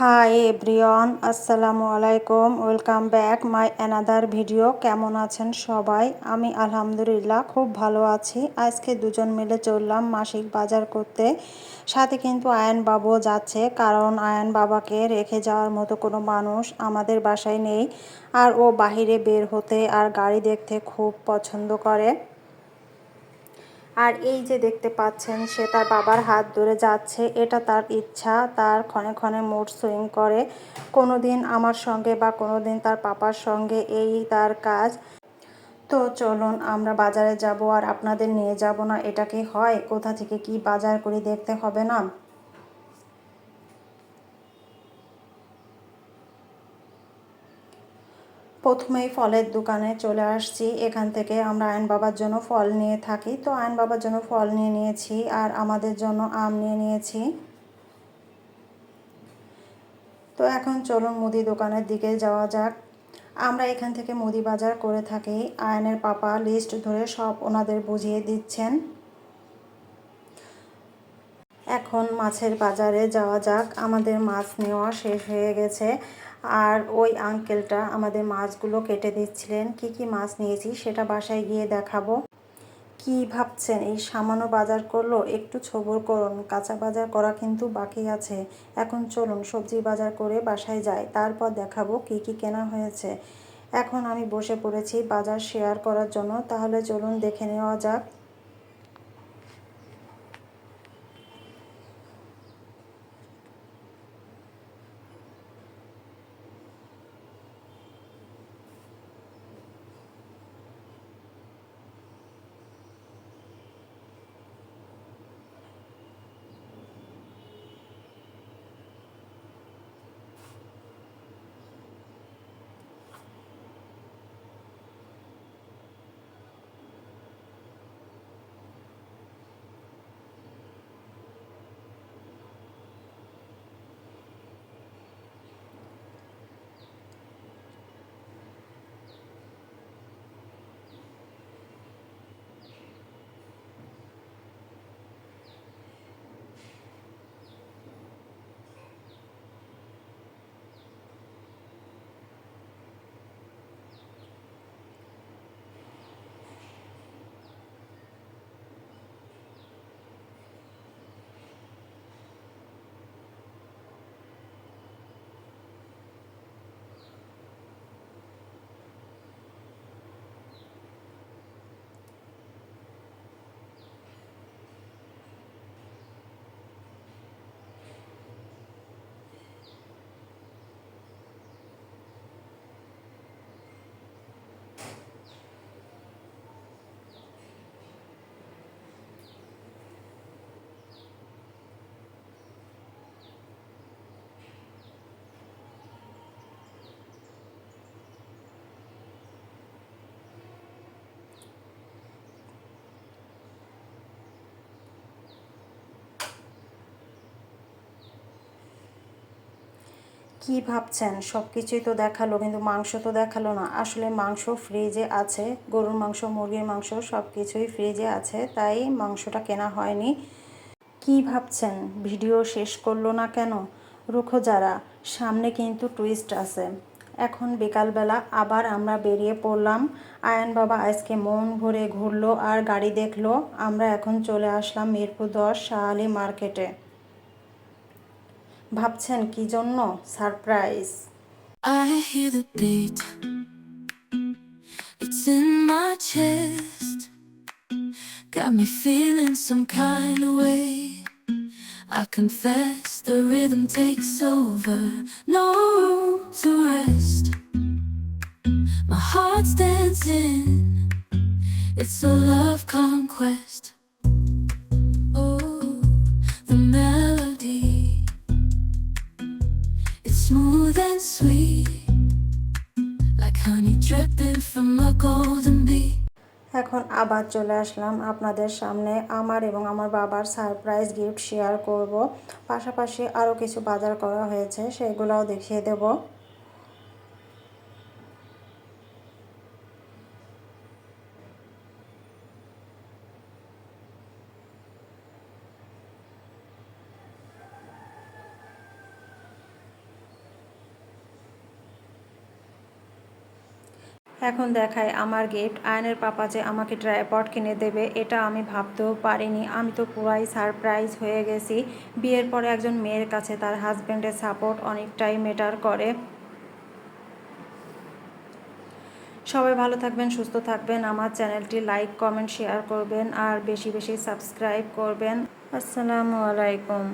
High everyone আসসালামু আলাইকুম welcome back my another video কেমন আছেন সবাই? আমি আলহামদুলিল্লাহ খুব ভালো আছি। আজকে দুজন মিলে চললাম মাসিক বাজার করতে। সাথে কিন্তু আয়ন বাবুও যাচ্ছে, কারণ আয়ন বাবাকে রেখে যাওয়ার মতো কোনো মানুষ আমাদের বাসায় নেই। আর ও বাহিরে বের হতে আর গাড়ি দেখতে খুব পছন্দ করে। আর এই যে দেখতে পাচ্ছেন, সে তার বাবার হাত ধরে যাচ্ছে। এটা তার ইচ্ছা, তার ক্ষণে ক্ষণে মুড সুইং করে। কোনো দিন আমার সঙ্গে বা কোনো দিন তার পাপার সঙ্গে এই তার কাজ। তো চলুন, আমরা বাজারে যাব আর আপনাদের নিয়ে যাব না। এটা কি হয়? কোথা থেকে কি বাজার করে দেখতে হবে না? প্রথমেই ফলের দোকানে চলে আসছি। এখান থেকে আমরা আয়ন বাবার জন্য ফল নিয়ে থাকি। তো আয়ন বাবার জন্য ফল নিয়ে নিয়েছি আর আমাদের জন্য আম নিয়ে নিয়েছি। তো এখন চলুন মুদি দোকানের দিকে যাওয়া যাক। আমরা এখান থেকে মুদি বাজার করে থাকি। আয়নের পাপা লিস্ট ধরে সব ওনাদের বুঝিয়ে দিচ্ছেন। এখন মাছের বাজারে যাওয়া যাক। আমাদের মাছ নেওয়া শেষ হয়ে গেছে। আর ওই আঙ্কেলটা আমাদের মাছগুলো কেটে দিচ্ছিলেন। কি কি মাছ নিয়েছি সেটা বাসায় গিয়ে দেখাবো। কি ভাবছেন? এই সামান্য বাজার করল? একটু ছবর করুন। কাঁচা বাজার করা কিন্তু বাকি আছে। এখন চলুন, সবজি বাজার করে বাসায় যাই। তারপর দেখাবো কি কি কেনা হয়েছে। এখন আমি বসে পড়েছি বাজার শেয়ার করার জন্য। তাহলে চলুন দেখে নেওয়া যাক। কি ভাবছেন? সব কিছুই তো দেখাল, কিন্তু মাংস তো দেখাল না। আসলে মাংস ফ্রিজে আছে, গরুর মাংস, মুরগির মাংস সব কিছুই ফ্রিজে আছে, তাই মাংসটা কেনা হয়নি। কি ভাবছেন? ভিডিও শেষ করল না কেন? রুখো যারা, সামনে কিন্তু টুইস্ট আছে। এখন বিকালবেলা আবার আমরা বেরিয়ে পড়লাম। আয়ন বাবা আজকে মন ভরে ঘুরলো আর গাড়ি দেখল। আমরা এখন চলে আসলাম মিরপুর দশ, শাহালি মার্কেটে। ভাবছেন কি জন্য surprise I hear the beat. It's in my chest. Got me feeling some kind of way. I confess the rhythm takes over. No room to rest. My heart's dancing. It's a love conquest. Smooth and sweet, like honey dripping from a golden bee. এখন আবার চলে আসলাম আপনাদের সামনে আমার এবং আমার বাবার surprise gift share করব পাশাপাশি আরও কিছু বাজার করা হয়েছে সেগুলোও দেখিয়ে দেব এখন দেখায় আমার গিফট আয়নের পাপা যে আমাকে ট্রাইপড কিনে দেবে, এটা আমি ভাবতেও পারিনি। আমি তো পুরাই সারপ্রাইজ হয়ে গেছি। বিয়ের পরে একজন মেয়ের কাছে তার হাজব্যান্ডের সাপোর্ট অনেকটাই মেটার করে। সবাই ভালো থাকবেন, সুস্থ থাকবেন। আমার চ্যানেলটি লাইক কমেন্ট শেয়ার করবেন আর বেশি বেশি সাবস্ক্রাইব করবেন। আসসালামু আলাইকুম।